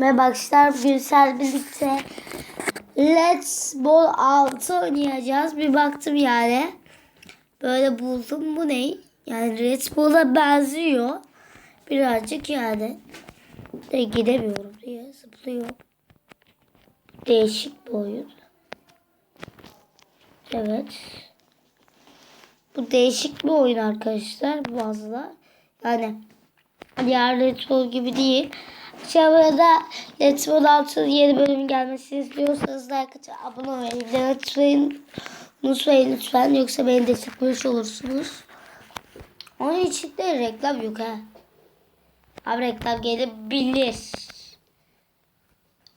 Merhaba arkadaşlar. Gülsel birlikte Let's Ball 6 oynayacağız. Bir baktım yani. Böyle buldum. Bu ne? Yani Let's Ball'a benziyor. Birazcık yani. De gidemiyorum diye zıplıyor. Değişik bir oyun. Evet. Bu değişik bir oyun arkadaşlar. Fazla. Yani diğer Let's Ball gibi değil. Aşağıda Let's Ball 6 yeni bölüm gelmesini istiyorsanız like atıp abone olmayı unutmayın. Unutmayın lütfen. Yoksa beni desteklemiş olursunuz. Onun için de reklam yok ha. Abi reklam gelebilir.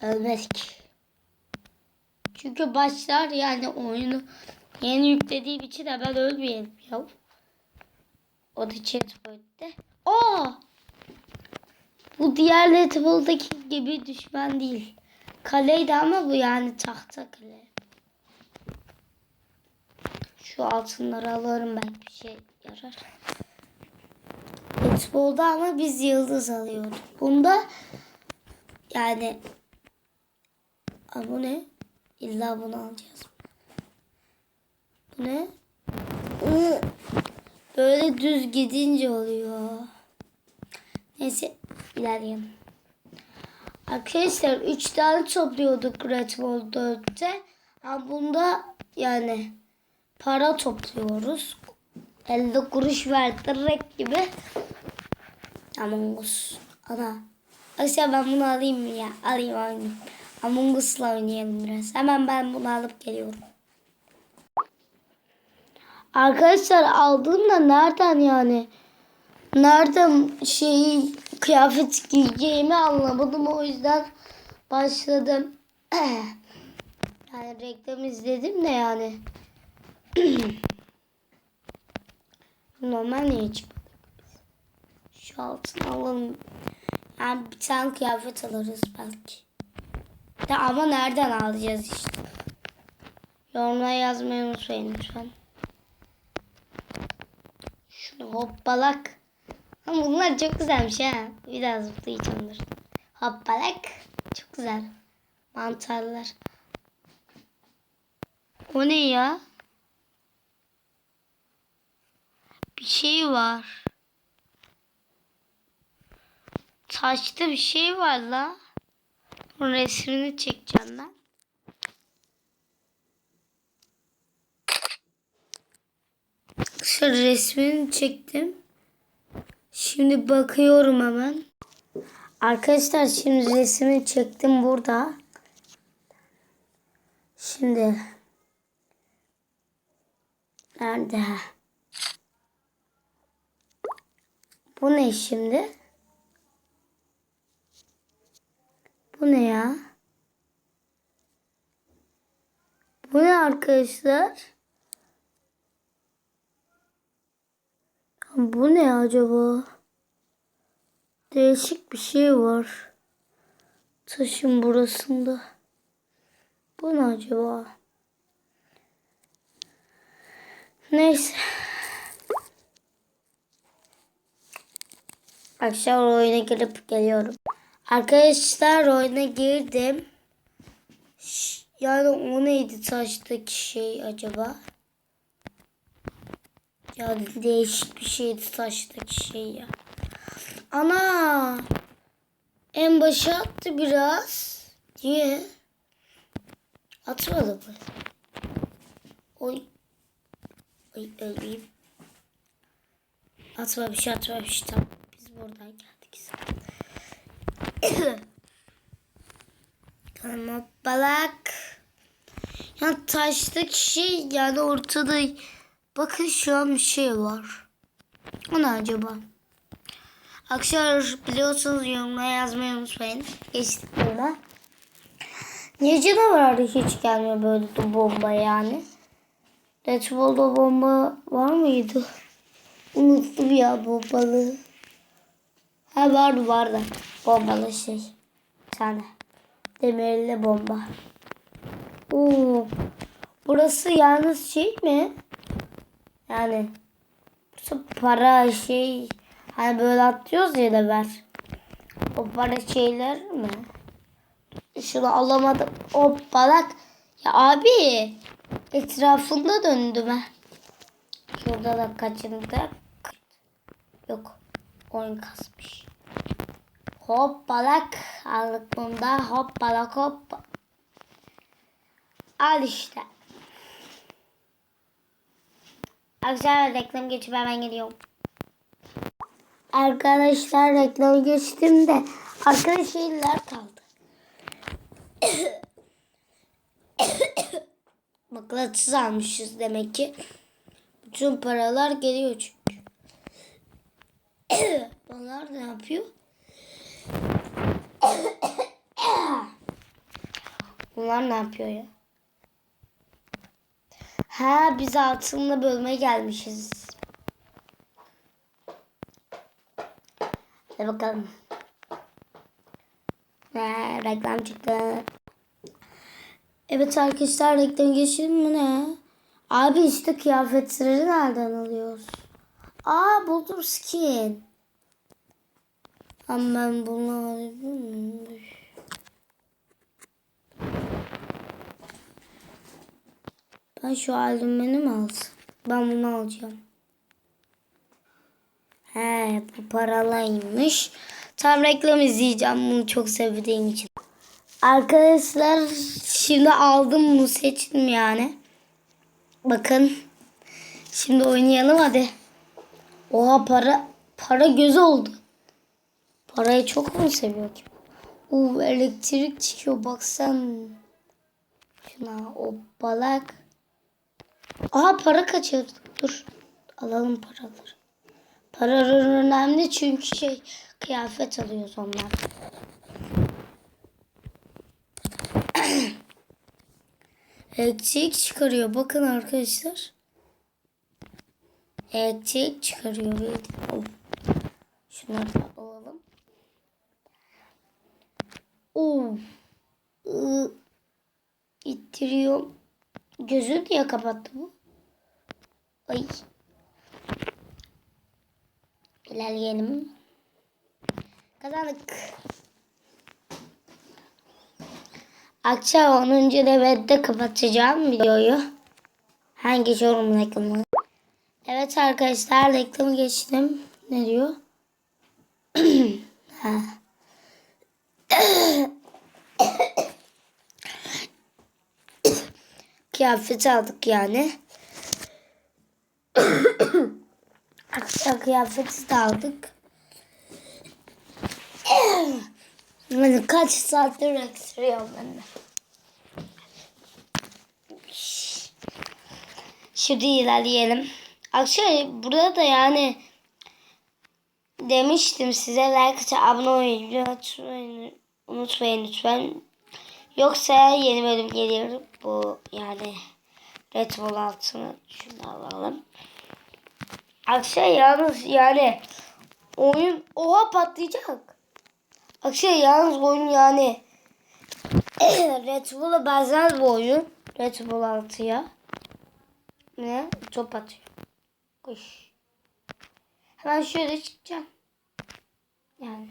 Ölmedik. Çünkü başlar yani oyunu yeni yüklediğim için hemen ölmeyelim ya. O da chatbot'te. Aa! Bu diğer Letterboxd'daki gibi düşman değil. Kaleydi ama bu yani tahta kale. Şu altınları alırım belki bir şey yarar. Letterboxd'da ama biz yıldız alıyorduk. Bunda yani Aa, bu ne? İlla bunu alacağız. Bu ne? Böyle düz gidince oluyor. Neyse ilerleyelim. Arkadaşlar 3 tane topluyorduk Red Bull 4'te. Ama bunda yani para topluyoruz. 50 kuruş verdirek gibi. Among Us. Ana. Aslında ben bunu alayım mı ya? Alayım alayım. Among Us'la oynayalım biraz. Hemen ben bunu alıp geliyorum. Arkadaşlar aldığımda nereden yani? Nereden şey kıyafet giyeceğimi anlamadım. O yüzden başladım. yani reklam izledim de yani. Normal niye çıkmadık? Şu altını alalım. Yani bir tane kıyafet alırız belki. De ama nereden alacağız işte. Yorumlara yazmayı unutmayın lütfen. Şunu hoppalak. Ama bunlar çok güzelmiş ha. Bir daha zıplayacağımdır. Hoppalak. Çok güzel. Mantarlar. O ne ya? Bir şey var. Taşta bir şey var la. Onun resmini çekeceğim ben. Şu resmini çektim. Şimdi bakıyorum hemen. Arkadaşlar şimdi resmini çektim burada. Şimdi nerede? Bu ne şimdi? Bu ne ya? Bu ne arkadaşlar? Bu ne acaba? Değişik bir şey var. Taşın burasında. Bu ne acaba? Neyse. Akşam oyuna girip geliyorum. Arkadaşlar oyuna girdim. Yani o neydi taştaki şey acaba? Yani değişik bir şeydi taştaki şey ya. Ana! En başa attı biraz. Niye? Atmadı mı? Oy. Oy öleyim. Atmamış atmamış tamam. Biz buradan geldik zaten. Kanama balak. Ya taştaki şey yani ortada bakın şu an bir şey var. O ne acaba? Arkadaşlar biliyorsunuz yorumlara yazmayı unutmayın. Geçtik burada. Niye canavarda hiç gelmiyor böyle de bomba yani? Red Bull'da bomba var mıydı? Unuttum ya bombalı. Ha vardı vardı. Bombalı şey. Tane. Demirli bomba. Oo. Burası yalnız şey mi? Yani para şey hani böyle atlıyoruz ya da ver. O para şeyler mi? Şunu alamadım. Hoppalak. Ya abi etrafında döndüm ha. Şurada da kaçındı. Yok. Oyun kasmış. Hoppalak. Aldık bunda. Hoppalak hoppa. Al işte. Arkadaşlar reklam geçip hemen geliyorum. Arkadaşlar reklam geçtim de arkadaş şeyler kaldı. Mıknatıs almışız demek ki. Bütün paralar geliyor çünkü. Bunlar ne yapıyor? Bunlar ne yapıyor ya? Ha biz altınla bölmeye gelmişiz. Hadi bakalım. Ne reklam çıktı. Evet arkadaşlar reklam geçelim mi ne? Abi işte kıyafetleri nereden alıyoruz? Aa buldum skin. Ama ben bunu alabilir? Ben şu albümünü mü alsam? Ben bunu alacağım. He bu paralıymış. Tam reklam izleyeceğim bunu çok sevdiğim için. Arkadaşlar şimdi aldım bunu seçtim yani. Bakın. Şimdi oynayalım hadi. Oha para para göz oldu. Parayı çok mu seviyor ki? Uu elektrik çıkıyor baksan. Şuna o balak. Aha para kaçırdık. Dur. Alalım paraları. Paralar önemli çünkü şey kıyafet alıyoruz onlar. Elektrik çıkarıyor. Bakın arkadaşlar. Elektrik çıkarıyor. Of. Şunları da alalım. Of. Iı, İttiriyor. Gözü diye kapattı bu. Ay. İlerleyelim. Kazandık. Akşam 10. devette kapatacağım videoyu. Hangi yorum reklamı? Evet arkadaşlar reklamı geçtim. Ne diyor? ha. Kıyafet aldık yani. Akşam kıyafeti de aldık. Yani kaç saattir öksürüyorum ben de. Şimdi ilerleyelim. Akşam burada da yani demiştim size like abone olmayı unutmayın, unutmayın lütfen. Yoksa yeni bölüm gelir. Bu yani Red Bull altını şunu alalım. Akşam yalnız yani oyun oha patlayacak. Akşam yalnız oyun yani Red Bull'a benzer bir oyun. Red Bull 6'ya. Ne? Top atıyor. Kuş. Hemen şöyle çıkacağım. Yani.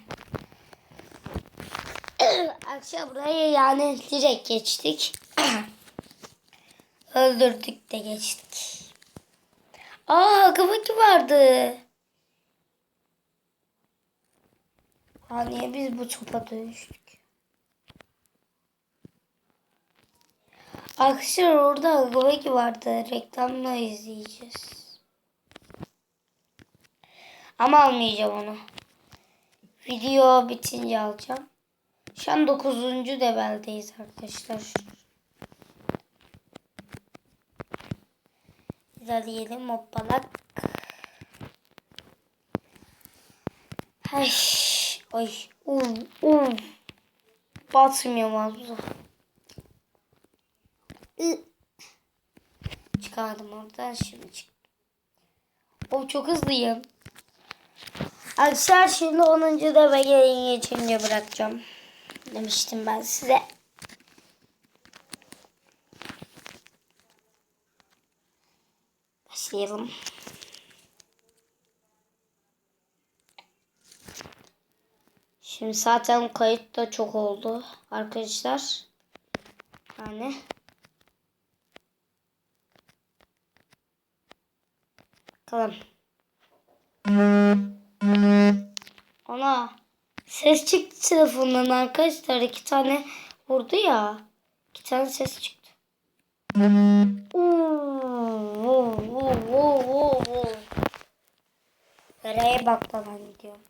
Akşam buraya yani direkt geçtik. Öldürdük de geçtik. Aa kafaki vardı. Ha niye biz bu topa dönüştük? Arkadaşlar orada kafaki vardı. Reklamla izleyeceğiz. Ama almayacağım onu. Video bitince alacağım. Şu an 9. leveldeyiz arkadaşlar. İlerleyelim hoppalak. Ay, ay, um, um. Batmıyor abla. Çıkardım oradan şimdi çık. O çok hızlıyım. Arkadaşlar şimdi 10. da ve gelin geçince bırakacağım. Demiştim ben size. Başlayalım. Şimdi zaten kayıt da çok oldu arkadaşlar. Yani bakalım. Ana ses çıktı telefondan arkadaşlar. iki tane vurdu ya. İki tane ses çıktı. Nereye bak lan gidiyorum.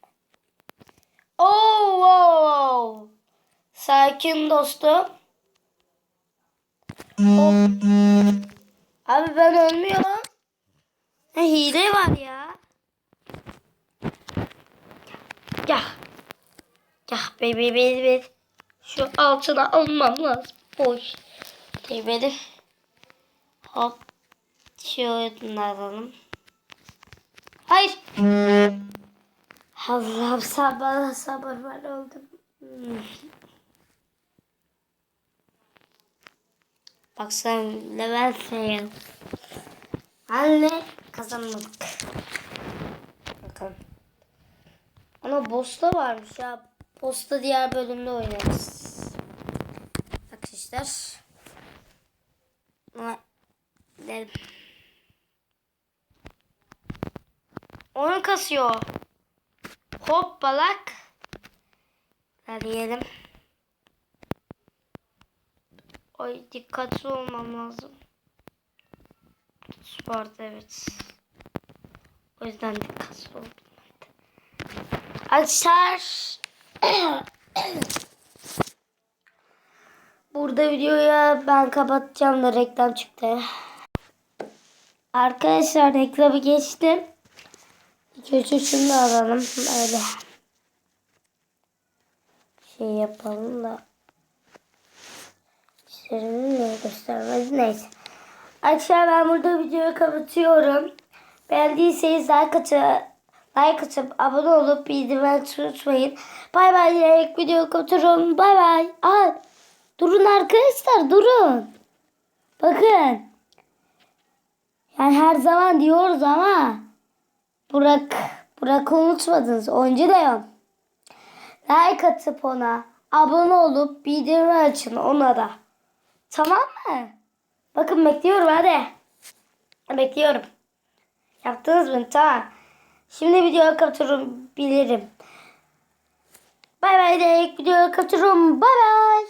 Oo, oo. Sakin dostum. Hop. Abi ben ölmüyorum. Ha, hile var ya. Ya. Ya bebe bebe. Şu altına almam lazım. Boş. Demedim. Hop. Şöyle alalım. Hayır. Allah'ım sabır sabır var oldum. Bak sen level fail. Anne kazanmadık. Bakalım. Ama boss'ta varmış ya. Boss'ta diğer bölümde oynarız. Arkadaşlar. Ama gidelim. Kasıyor. Hop balak. Hadi yiyelim. Ay dikkatli olmam lazım. Sporda evet. O yüzden dikkatli oldum. Arkadaşlar. Burada videoyu ben kapatacağım da reklam çıktı. Arkadaşlar reklamı geçtim. Kötü şunu da alalım. Öyle. Şey yapalım da. İşlerimi niye göstermez? Neyse. Arkadaşlar ben burada videoyu kapatıyorum. Beğendiyseniz like atıp, like atıp abone olup bildirimleri unutmayın. Bay bay diyerek videoyu kapatıyorum. Bay bay. Aa, durun arkadaşlar durun. Bakın. Yani her zaman diyoruz ama Burak, Burak unutmadınız. Oyuncu Leon. Like atıp ona abone olup bildirimi açın ona da. Tamam mı? Bakın bekliyorum hadi. Bekliyorum. Yaptınız mı? Tamam. Şimdi videoyu kapatıyorum bilirim. Bay bay diyerek videoyu kapatıyorum. Bay bay.